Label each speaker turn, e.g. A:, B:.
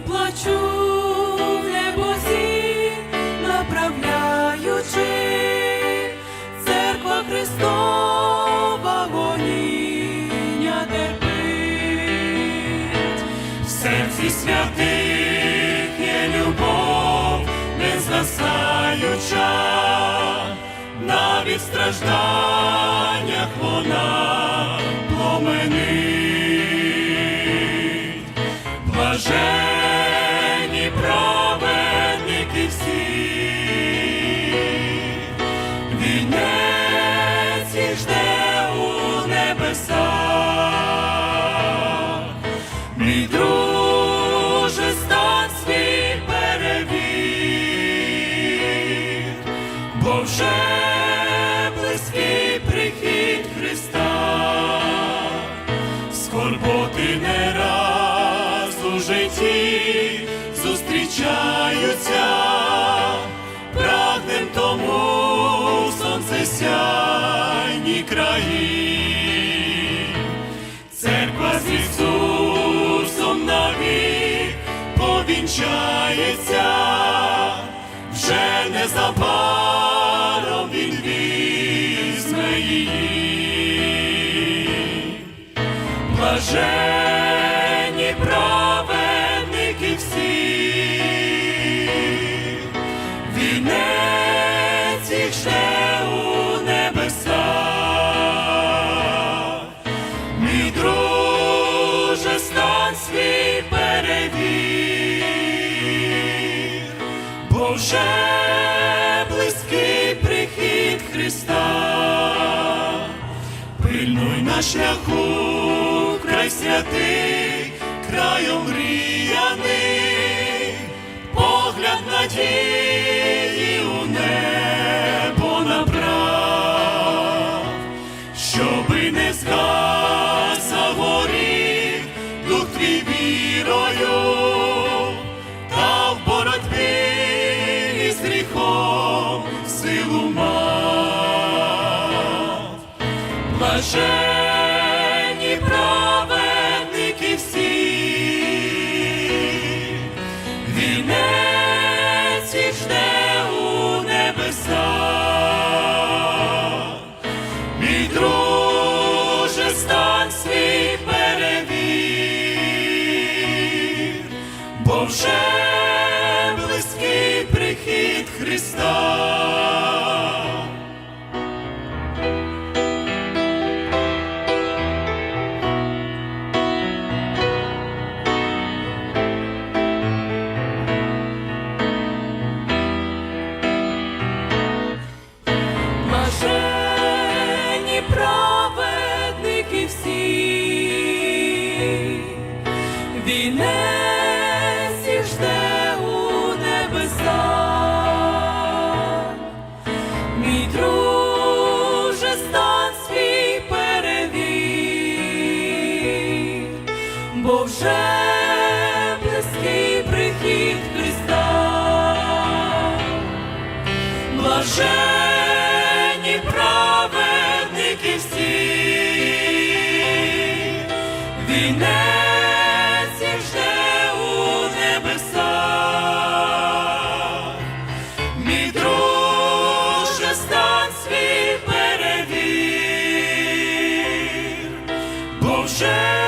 A: почув небосі, направляючи церква Христова гоніння терпить.
B: В серці святих є любов, не згасаюча, навіть в стражданнях вона пломенить. Друже, стань свій перевір, бо вже близький прихід Христа, скорботи не раз у житті зустрічаються, прагнем тому сонце сяйні краї. Повінчається, вже незабаром Він візьме її. Блажені праведники всі, вінець їх жде у небесах. Мій друже, стань свій вже близький прихід Христа. Пильнуй на шляху, край святий, краєм мріяний, погляд надії у небо набрав, щоби не згас загорів дух твій вірою, Блажені праведники всі, вінець жде у небесах. Мій друже, стань свій перевір, бо вже близький прихід Христа. Вінець іжде у небеса, мій друже стан свій перевір, бо вже близький прихід Христа. Блажен вже.